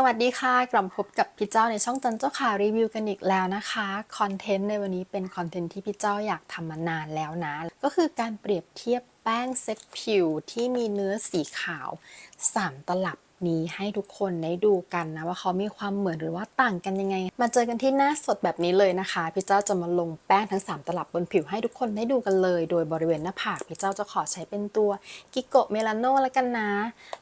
สวัสดีค่ะ กลับพบกับพี่เจ้าในช่องจันเจ้าขารีวิวกันอีกแล้วนะคะ คอนเทนต์ในวันนี้เป็นคอนเทนต์ที่พี่เจ้าอยากทำมานานแล้วนะ ก็คือการเปรียบเทียบแป้งเซ็ตผิวที่มีเนื้อสีขาว 3 ตลับ นี้ให้ทุกคนได้ดูกันนะว่าเขามีความเหมือนหรือว่าต่างกันยังไง มาเจอกันที่หน้าสดแบบนี้เลยนะคะ พี่เจ้าจะมาลงแป้งทั้ง 3 ตลับบนผิวให้ทุกคนได้ดูกันเลย โดยบริเวณหน้าผากพี่เจ้าจะขอใช้เป็นตัวกิโกเมลานโนแล้วกันนะ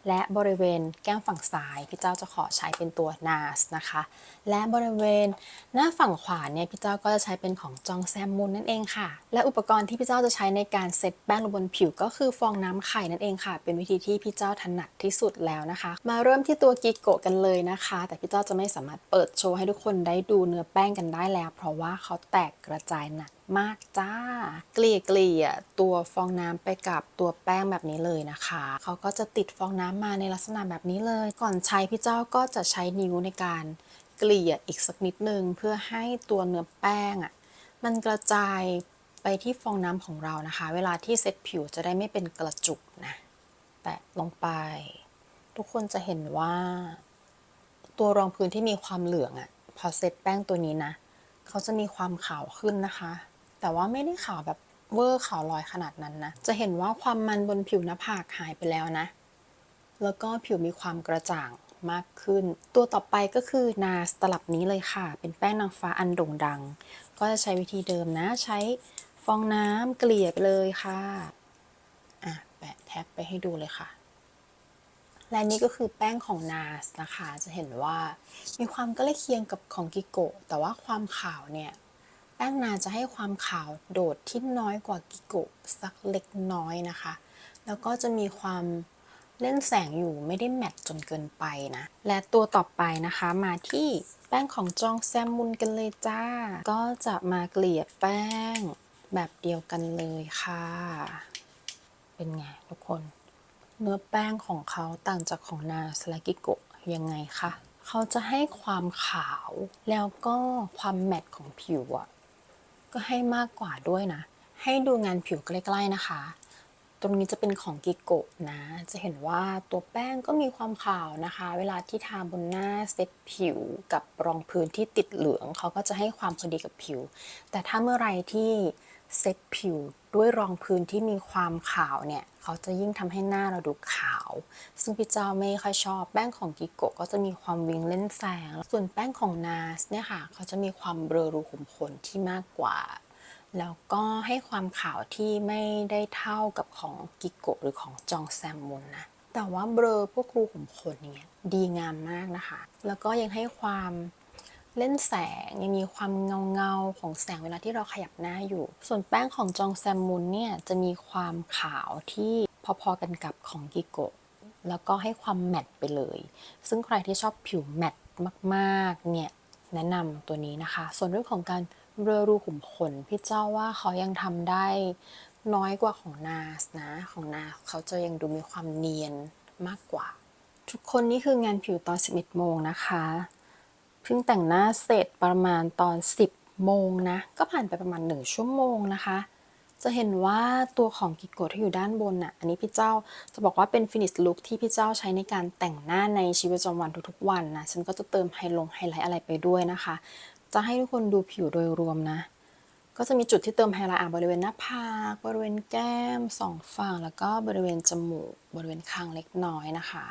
และบริเวณแก้มฝั่งซ้ายพี่เจ้าจะขอใช้เป็นตัวนาสนะคะ และบริเวณหน้าฝั่งขวาเนี่ยพี่เจ้าก็จะใช้เป็นของจองแซมมุนนั่นเองค่ะ และอุปกรณ์ที่พี่เจ้าจะใช้ในการเซตแป้งลงบนผิวก็คือฟองน้ำไข่นั่นเองค่ะ เป็นวิธีที่พี่เจ้าถนัดที่สุดแล้วนะคะมาเริ่มที่ตัวกิโกะกันเลยนะคะ แต่พี่เจ้าจะไม่สามารถเปิดโชว์ให้ทุกคนได้ดูเนื้อแป้งกันได้แล้ว เพราะว่าเขาแตกกระจายหนักมากจ้า เกลี่ยเกลี่ยตัวฟองน้ำไปกับตัวแป้งแบบนี้เลยนะคะ เขาก็จะติดฟองน้ำมาในลักษณะแบบนี้เลย ก่อนใช้พี่เจ้าก็จะใช้นิ้วในการเกลี่ยอีกสักนิดนึงเพื่อให้ตัวเนื้อแป้งอะมันกระจายไปที่ฟองน้ำของเรานะคะ เวลาที่เซ็ตผิวจะได้ไม่เป็นกระจุกนะ แตะลงไป ทุกคนจะเห็นว่า ตัวรองพื้นที่มีความเหลืองอะพอเซตแป้งตัวนี้นะ เขาจะมีความขาวขึ้นนะคะ แต่ว่าไม่ได้ขาวแบบเวอร์ขาวลอยขนาดนั้นนะ จะเห็นว่าความมันบนผิวหน้าผากหายไปแล้วนะ แล้วก็ผิวมีความกระจ่างมากขึ้น ตัวต่อไปก็คือนาสตลับนี้เลยค่ะ เป็นแป้งนางฟ้าอันโด่งดัง ก็จะใช้วิธีเดิมนะ ใช้ฟองน้ำเกลี่ยไปเลยค่ะ อะ แปะแท็บไปให้ดูเลยค่ะ และนี่ก็คือแป้งของนาสนะคะ จะเห็นว่ามีความใกล้เคียงกับของกิโกะแต่ว่าความขาวเนี่ย แป้งนาจะให้ความขาวโดดที่น้อยกว่ากิโกะสักเล็กน้อยนะคะ แล้วก็จะมีความเล่นแสงอยู่ไม่ได้แมตต์จนเกินไปนะ และตัวต่อไปนะคะมาที่แป้งของจองแซมมุนกันเลยจ้า ก็จะมาเกลี่ยแป้งแบบเดียวกันเลยค่ะ เป็นไงทุกคน เนื้อแป้งของเขาต่างจากของนาสลากิโกะยังไงคะเขาจะให้ความขาวแล้วก็ความแมตต์ของผิวอะก็ให้มากกว่าด้วยนะ ให้ดูงานผิวใกล้ๆนะคะ ตรงนี้จะเป็นของกิโกะนะ จะเห็นว่าตัวแป้งก็มีความขาวนะคะ เวลาที่ทาบนหน้าเซตผิวกับรองพื้นที่ติดเหลืองเขาก็จะให้ความพอดีกับผิว แต่ถ้าเมื่อไรที่เซตผิวด้วยรองพื้นที่มีความขาวเนี่ย เขาจะยิ่งทำให้หน้าเราดูขาว ซึ่งพี่เจ้าไม่ค่อยชอบแป้งของกิโกะก็จะมีความวิงเล่นแสง ส่วนแป้งของนาสเนี่ยค่ะเขาจะมีความเบลอรูขุมขนที่มากกว่า แล้วก็ให้ความขาวที่ไม่ได้เท่ากับของกิโกะหรือของจองแซมมุนนะแต่ว่าเบลอพวกรูขุมขนเงี้ยดีงามมากนะคะ แล้วก็ยังให้ความ เล่นแสงยังมีความเงาเงาของแสงเวลาที่เราขยับหน้าอยู่ ส่วนแป้งของจองแซมมุนเนี่ยจะมีความขาวที่พอๆกันกับของกิโกะแล้วก็ให้ความแมตต์ไปเลย ซึ่งใครที่ชอบผิวแมตต์มากๆเนี่ยแนะนำตัวนี้นะคะ ส่วนเรื่องของการเบลอรูขุมขนพี่เจ้าว่าเขายังทำได้น้อยกว่าของนาสนะของนาเขาจะยังดูมีความเนียนมากกว่า ทุกคนนี่คืองานผิวตอน 11 โมงนะคะ เพิ่งแต่งหน้าเสร็จประมาณตอน 10 โมงนะ ก็ผ่านไปประมาณ 1 ชั่วโมงนะคะ จะเห็นว่าตัวของกิโกะที่อยู่ด้านบนน่ะ อันนี้พี่เจ้าจะบอกว่าเป็นฟินิชลุคที่พี่เจ้าใช้ในการแต่งหน้าในชีวิตประจำวันทุกๆวันนะ ฉันก็จะเติมไฮลงไฮไลท์อะไรไปด้วยนะคะ จะให้ทุกคนดูผิวโดยรวมนะ ก็จะมีจุดที่เติมไฮไลท์บริเวณหน้าผาก บริเวณแก้มสองฝั่ง แล้วก็บริเวณจมูก บริเวณคางเล็กน้อยนะคะ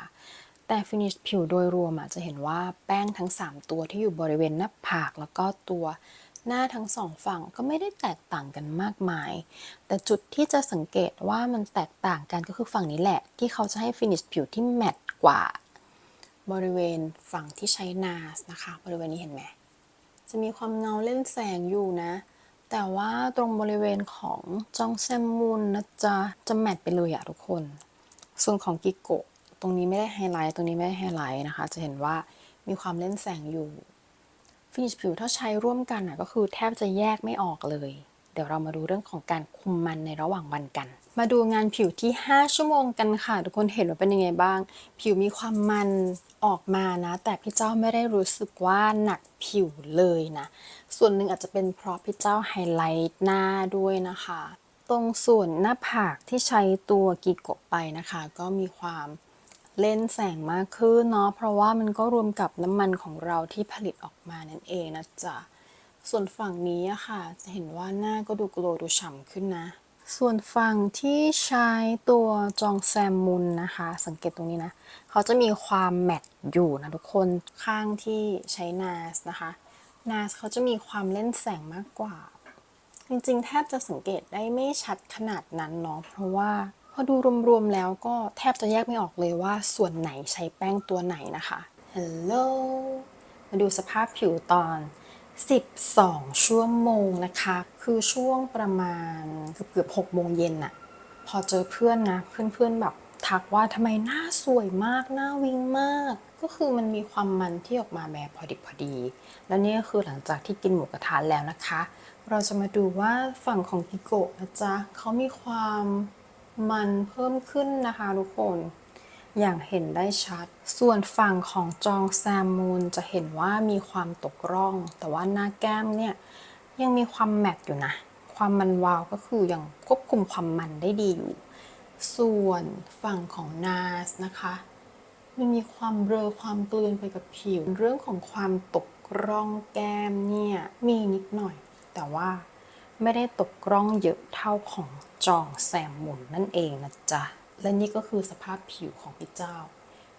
แต่ฟินิชผิวโดยรวมอะจะเห็นว่าแป้งทั้ง 3 ตัวที่อยู่บริเวณหน้าผากแล้วก็ตัวหน้าทั้งสองฝั่งก็ไม่ได้แตกต่างกันมากมาย แต่จุดที่จะสังเกตว่ามันแตกต่างกันก็คือฝั่งนี้แหละ ที่เขาจะให้ฟินิชผิวที่แมตต์กว่า บริเวณฝั่งที่ใช้นาสนะคะ บริเวณนี้เห็นไหม จะมีความเงาเล่นแสงอยู่นะ แต่ว่าตรงบริเวณของจองแซมมุนนะจ๊ะจะแมทไปเลยอะทุกคน ส่วนของกิโกะ ตรงนี้ไม่ได้ไฮไลท์ ตรงนี้ไม่ได้ไฮไลท์นะคะ จะเห็นว่ามีความเล่นแสงอยู่ ฟินิชผิวถ้าใช้ร่วมกันอะก็คือแทบจะแยกไม่ออกเลย เดี๋ยวเรามาดูเรื่องของการคุมมันในระหว่างวันกัน มาดูงานผิวที่ 5 ชั่วโมงกันค่ะ ทุกคนเห็นว่าเป็นยังไงบ้าง ผิวมีความมันออกมานะ แต่พี่เจ้าไม่ได้รู้สึกว่าหนักผิวเลยนะ ส่วนหนึ่งอาจจะเป็นเพราะพี่เจ้าไฮไลท์หน้าด้วยนะคะ ตรงส่วนหน้าผากที่ใช้ตัวกิโกะไปนะคะ ก็มีความ เล่นแสงมากขึ้นเนาะเพราะว่ามันก็รวมกับน้ำมันของเราที่ผลิตออกมานั่นเองนะจ๊ะส่วนฝั่งนี้อะค่ะ จะเห็นว่าหน้าก็ดูโกลดูฉ่ำขึ้นนะ ส่วนฝั่งที่ใช้ตัวจองแซมมุนนะคะ สังเกตตรงนี้นะ เขาจะมีความแมตต์อยู่นะทุกคนข้างที่ใช้นาสนะคะนาสเขาจะมีความเล่นแสงมากกว่า จริงๆ แทบจะสังเกตได้ไม่ชัดขนาดนั้นเนาะเพราะว่า พอดูรวมๆแล้วก็แทบจะแยกไม่ออกเลยว่าส่วนไหนใช้แป้งตัวไหนนะคะฮัลโหลมาดูสภาพผิวตอน 12 ชั่วโมงนะคะ คือช่วงประมาณเกือบเกือบ6โมงเย็นอะพอเจอเพื่อนนะ เพื่อนๆแบบทักว่าทำไมหน้าสวยมาก หน้าวิงมาก ก็คือมันมีความมันที่ออกมาแบบพอดิบพอดี และนี่ก็คือหลังจากที่กินหมูกระทะแล้วนะคะ เราจะมาดูว่าฝั่งของกิโกะนะจ๊ะเขามีความ มันเพิ่มขึ้นนะคะทุกคน อย่างเห็นได้ชัด ส่วนฝั่งของจองแซมมูนจะเห็นว่ามีความตกร่อง แต่ว่าหน้าแก้มเนี่ยยังมีความแมตต์อยู่นะ ความมันวาวก็คือยังควบคุมความมันได้ดีอยู่ ส่วนฝั่งของนาสนะคะมันมีความเบลอความกลืนไปกับผิว เรื่องของความตกร่องแก้มเนี่ยมีนิดหน่อย แต่ว่า ไม่ได้ตกร่องเยอะเท่าของจองแซมมุนนั่นเองนะจ๊ะ และนี่ก็คือสภาพผิวของพี่เจ้า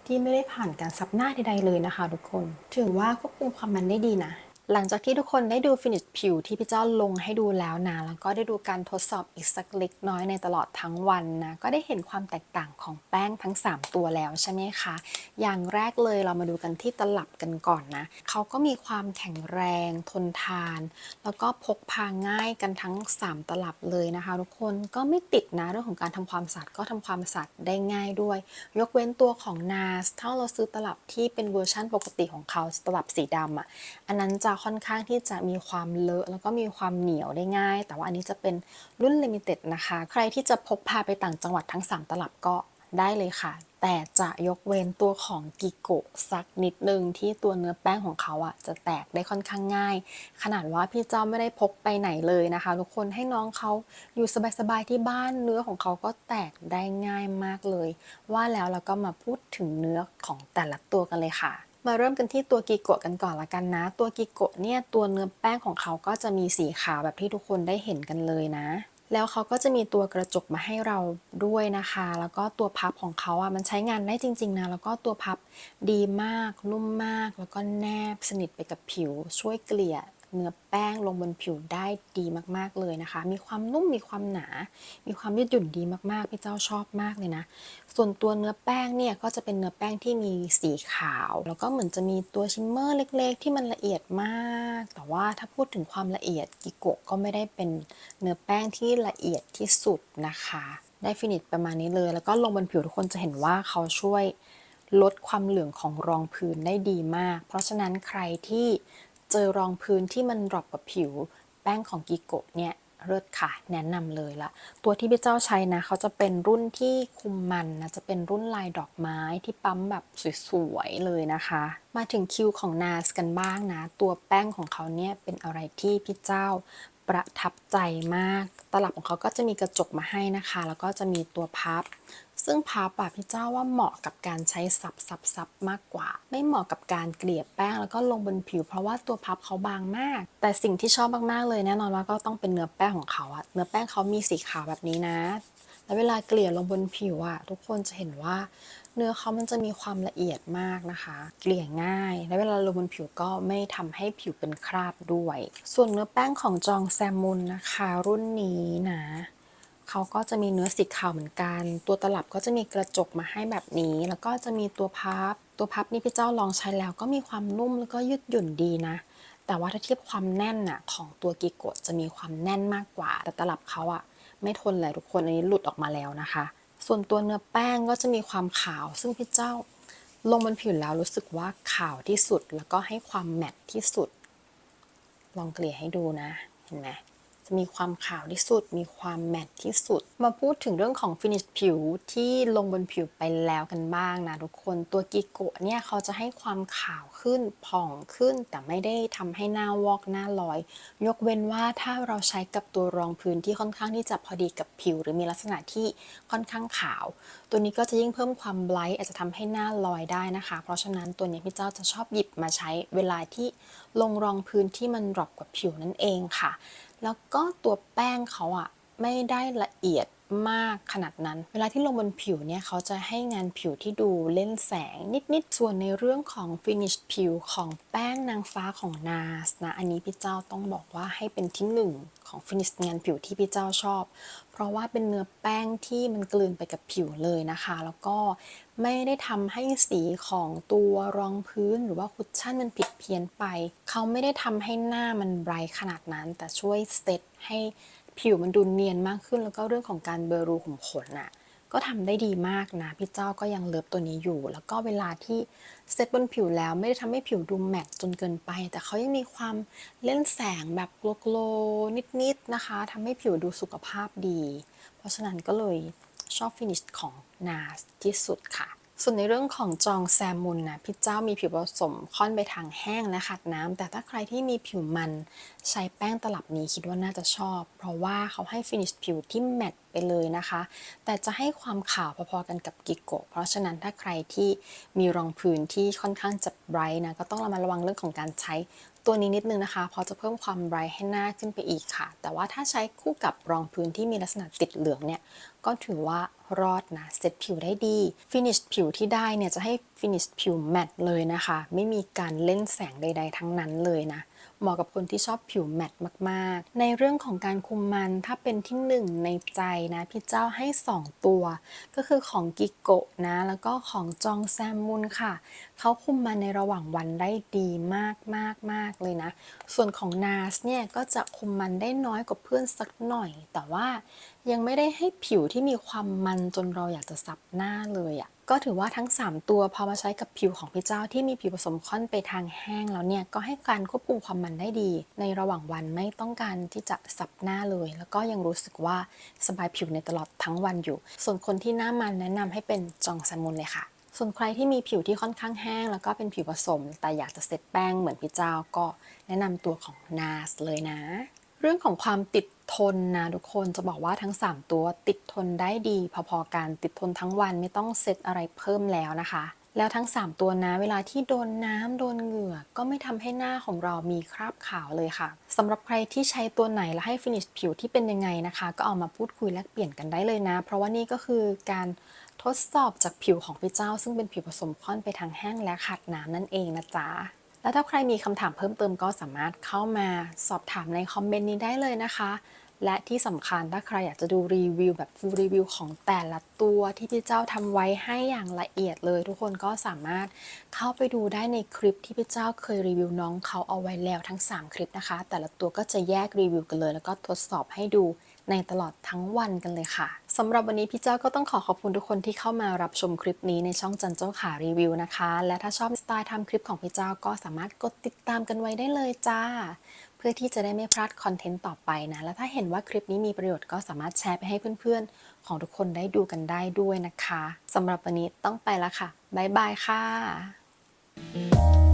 ที่ไม่ได้ผ่านการซับหน้าใดๆเลยนะคะทุกคน ถือว่าควบคุมความมันได้ดีนะ หลังจากที่ทุกคนได้ดูฟินิชผิวที่พี่เจ้าลงให้ดูแล้วนะ แล้วก็ได้ดูการทดสอบอีกสักเล็กน้อยในตลอดทั้งวันนะ ก็ได้เห็นความแตกต่างของแป้งทั้ง 3 ตัวแล้วใช่ไหมคะ อย่างแรกเลยเรามาดูกันที่ตลับกันก่อนนะ เขาก็มีความแข็งแรงทนทาน แล้วก็พกพาง่ายกันทั้ง 3 ตลับเลยนะคะ ทุกคน ก็ไม่ติดนะเรื่องของการทำความสะอาดก็ทำความสะอาดได้ง่ายด้วย ยกเว้นตัวของ NARS ถ้าเราซื้อตลับที่เป็นเวอร์ชั่นปกติของเขาตลับสีดำอะ อันนั้นจะค่อนข้างที่จะมีความเลอะ แล้วก็มีความเหนียวได้ง่าย แต่ว่าอันนี้จะเป็นรุ่นลิมิเต็ดนะคะ ใครที่จะพกพาไปต่างจังหวัดทั้ง 3 ตลับก็ได้เลยค่ะ แต่จะยกเว้นตัวของกิโกะสักนิดนึงที่ตัวเนื้อแป้งของเขาอะจะแตกได้ค่อนข้างง่าย ขนาดว่าพี่เจ้าไม่ได้พกไปไหนเลยนะคะ ทุกคนให้น้องเขาอยู่สบายๆที่บ้านเนื้อของเขาก็แตกได้ง่ายมากเลย ว่าแล้วเราก็มาพูดถึงเนื้อของแต่ละตัวกันเลยค่ะ มาเริ่มกันที่ตัวกิโกะกันก่อนละกันนะ ตัวกิโกะเนี่ยตัวเนื้อแป้งของเขาก็จะมีสีขาวแบบที่ทุกคนได้เห็นกันเลยนะ แล้วเขาก็จะมีตัวกระจกมาให้เราด้วยนะคะ แล้วก็ตัวพับของเขาอะมันใช้งานได้จริง ๆนะแล้วก็ตัวพับดีมากนุ่มมาก แล้วก็แนบสนิทไปกับผิวช่วยเกลี่ย เนื้อแป้งลงบนผิวได้ดีมากๆเลยนะคะ มีความนุ่มมีความหนา มีความยืดหยุ่นดีมากๆ พี่เจ้าชอบมากเลยนะ ส่วนตัวเนื้อแป้งเนี่ยก็จะเป็นเนื้อแป้งที่มีสีขาว แล้วก็เหมือนจะมีตัวชิมเมอร์เล็ก ๆ ที่มันละเอียดมาก แต่ว่าถ้าพูดถึงความละเอียดกิโกะก็ไม่ได้เป็นเนื้อแป้งที่ละเอียดที่สุดนะคะ ได้ฟินิชประมาณนี้เลย แล้วก็ลงบนผิวทุกคนจะเห็นว่าเขาช่วยลดความเหลืองของรองพื้นได้ดีมาก เพราะฉะนั้นใครที่ เจอรองพื้นที่มันดรอปกับผิว แป้งของกิโกะเนี่ยเลิศค่ะ แนะนำเลยละ ตัวที่พี่เจ้าใช้นะเขาจะเป็นรุ่นที่คุมมันนะจะเป็นรุ่นลายดอกไม้ที่ปั๊มแบบสวยๆเลยนะคะ มาถึงคิวของนาสกันบ้างนะ ตัวแป้งของเขาเนี่ยเป็นอะไรที่พี่เจ้าประทับใจมาก ตลับของเขาก็จะมีกระจกมาให้นะคะ แล้วก็จะมีตัวพับ ซึ่งพับอะพี่เจ้าว่าเหมาะกับการใช้ซับซับซับมากกว่า ไม่เหมาะกับการเกลี่ยแป้งแล้วก็ลงบนผิว เพราะว่าตัวพับเขาบางมาก แต่สิ่งที่ชอบมากๆเลยแน่นอนว่าก็ต้องเป็นเนื้อแป้งของเขาอะเนื้อแป้งเขามีสีขาวแบบนี้นะ แล้วเวลาเกลี่ยลงบนผิวอะทุกคนจะเห็นว่าเนื้อเขามันจะมีความละเอียดมากนะคะ เกลี่ยง่าย และเวลาลงบนผิวก็ไม่ทำให้ผิวเป็นคราบด้วย ส่วนเนื้อแป้งของจองแซมมุนนะคะ รุ่นนี้นะ เขาก็จะมีเนื้อสีขาวเหมือนกัน ตัวตลับก็จะมีกระจกมาให้แบบนี้ แล้วก็จะมีตัวพับ ตัวพับนี่พี่เจ้าลองใช้แล้วก็มีความนุ่มแล้วก็ยืดหยุ่นดีนะ แต่ว่าถ้าเทียบความแน่นน่ะของตัวกิโกะจะมีความแน่นมากกว่า แต่ตลับเขาอะไม่ทนเลยทุกคนอันนี้หลุดออกมาแล้วนะคะ ส่วนตัวเนื้อแป้งก็จะมีความขาว ซึ่งพี่เจ้าลงบนผิวแล้วรู้สึกว่าขาวที่สุด แล้วก็ให้ความแมตที่สุด ลองเกลี่ยให้ดูนะ เห็นไหม จะมีความขาวที่สุด มีความแมตที่สุด มาพูดถึงเรื่องของฟินิชผิวที่ลงบนผิวไปแล้วกันบ้างนะทุกคนตัวกิโกะเนี่ยเขาจะให้ความขาวขึ้นผ่องขึ้น แต่ไม่ได้ทำให้หน้าวอกหน้าลอย ยกเว้นว่าถ้าเราใช้กับตัวรองพื้นที่ค่อนข้างที่จะพอดีกับผิว หรือมีลักษณะที่ค่อนข้างขาว ตัวนี้ก็จะยิ่งเพิ่มความไบรท์อาจจะทำให้หน้าลอยได้นะคะ เพราะฉะนั้นตัวนี้พี่เจ้าจะชอบหยิบมาใช้เวลาที่ลงรองพื้นที่มันดรอปกับผิวนั่นเองค่ะ แล้วก็ตัวแป้งเขาอะไม่ได้ละเอียด มากขนาดนั้น เวลาที่ลงบนผิวเนี่ยเขาจะให้งานผิวที่ดูเล่นแสงนิดๆ ส่วนในเรื่องของฟินิชผิวของแป้งนางฟ้าของ NARS นะ อันนี้พี่เจ้าต้องบอกว่าให้เป็นที่หนึ่งของฟินิชงานผิวที่พี่เจ้าชอบ เพราะว่าเป็นเนื้อแป้งที่มันกลืนไปกับผิวเลยนะคะ แล้วก็ไม่ได้ทำให้สีของตัวรองพื้นหรือว่าคุชชั่นมันผิดเพี้ยนไป เขาไม่ได้ทำให้หน้ามันไบรท์ขนาดนั้น แต่ช่วยเซตให้ ผิวมันดูเนียนมากขึ้นแล้วก็เรื่องของการเบลอรูขุมขนน่ะก็ทำได้ดีมากนะพี่เจ้าก็ยังเลิฟตัวนี้อยู่ แล้วก็เวลาที่เซตบนผิวแล้วไม่ได้ทำให้ผิวดูแมตต์จนเกินไป แต่เขายังมีความเล่นแสงแบบโกลๆนิดๆนะคะทำให้ผิวดูสุขภาพดี เพราะฉะนั้นก็เลยชอบฟินิชของ NARS ที่สุดค่ะ ส่วนในเรื่องของจองแซมมุนนะพี่เจ้ามีผิวผสมค่อนไปทางแห้งและขัดน้ำแต่ถ้าใครที่มีผิวมันใช้แป้งตลับนี้คิดว่าน่าจะชอบ เพราะว่าเขาให้ฟินิชผิวที่แมตต์ไปเลยนะคะ แต่จะให้ความขาวพอๆกันกับกิโกะเพราะฉะนั้นถ้าใครที่มีรองพื้นที่ค่อนข้างจะไบรท์นะก็ต้องระมัดระวังเรื่องของการใช้ ตัวนี้นิดนึงนะคะเพราะจะเพิ่มความไบรท์ให้หน้าขึ้นไปอีกค่ะ แต่ว่าถ้าใช้คู่กับรองพื้นที่มีลักษณะติดเหลืองเนี่ยก็ถือว่ารอดนะเซตผิวได้ดีฟินิชผิวที่ได้เนี่ยจะให้ฟินิชผิวแมตต์เลยนะคะ ไม่มีการเล่นแสงใด ๆ ทั้งนั้นเลยนะ เหมาะกับคนที่ชอบผิวแมตต์มากๆ ในเรื่องของการคุมมันถ้าเป็นที่หนึ่งในใจนะพี่เจ้าให้ 2 ตัว ก็คือของกิโกะนะ แล้วก็ของจองแซมมุนค่ะ เขาคุมมันในระหว่างวันได้ดีมากมากมากเลยนะ ส่วนของ NARS เนี่ยก็จะคุมมันได้น้อยกว่าเพื่อนสักหน่อย แต่ว่ายังไม่ได้ให้ผิวที่มีความมันจนเราอยากจะซับหน้าเลยอะ่ะ ก็ถือว่าทั้ง 3 ตัวพอมาใช้กับผิวของพี่เจ้าที่มีผิวผสมค่อนไปทางแห้งแล้วเนี่ยก็ให้การควบคุมความมันได้ดี ในระหว่างวันไม่ต้องการที่จะสับหน้าเลย แล้วก็ยังรู้สึกว่าสบายผิวในตลอดทั้งวันอยู่ ส่วนคนที่หน้ามันแนะนำให้เป็นจองแซมมุนเลยค่ะส่วนใครที่มีผิวที่ค่อนข้างแห้ง แล้วก็เป็นผิวผสม แต่อยากจะเซตแป้งเหมือนพี่เจ้าก็แนะนำตัวของ NARS เลยนะ เรื่องของความติดทนนะทุกคนจะบอกว่าทั้ง 3 ตัวติดทนได้ดี พอๆกันติดทนทั้งวันไม่ต้องเซตอะไรเพิ่มแล้วนะคะ แล้วทั้ง 3 ตัวนะเวลาที่โดนน้ำโดนเหงื่อ ก็ไม่ทำให้หน้าของเรามีคราบขาวเลยค่ะสำหรับใครที่ใช้ตัวไหนและให้ฟินิชผิวที่เป็นยังไงนะคะ ก็เอามาพูดคุยแลกเปลี่ยนกันได้เลยนะ เพราะว่านี่ก็คือการทดสอบจากผิวของพี่เจ้า ซึ่งเป็นผิวผสมค่อนไปทางแห้งและขัดน้ำนั่นเองนะจ๊ะ แล้วถ้าใครมีคำถามเพิ่มเติมก็สามารถเข้ามาสอบถามในคอมเมนต์นี้ได้เลยนะคะ และที่สำคัญถ้าใครอยากจะดูรีวิวแบบฟูลรีวิวของแต่ละตัวที่พี่เจ้าทำไว้ให้อย่างละเอียดเลย ทุกคนก็สามารถเข้าไปดูได้ในคลิปที่พี่เจ้าเคยรีวิวน้องเขาเอาไว้แล้วทั้ง 3 คลิปนะคะ แต่ละตัวก็จะแยกรีวิวกันเลย แล้วก็ทดสอบให้ดูในตลอดทั้งวันกันเลยค่ะ สำหรับวันนี้พี่เจ้าก็ต้องขอขอบคุณทุกคนที่เข้ามารับชมคลิปนี้ในช่องจันเจ้าขารีวิวนะคะ และถ้าชอบสไตล์ทำคลิปของพี่เจ้าก็สามารถกดติดตามกันไว้ได้เลยจ้า เพื่อที่จะได้ไม่พลาดคอนเทนต์ต่อไปนะ และถ้าเห็นว่าคลิปนี้มีประโยชน์ก็สามารถแชร์ไปให้เพื่อนๆ ของทุกคนได้ดูกันได้ด้วยนะคะสำหรับวันนี้ต้องไปล้วค่ะบ๊ายบายค่ะ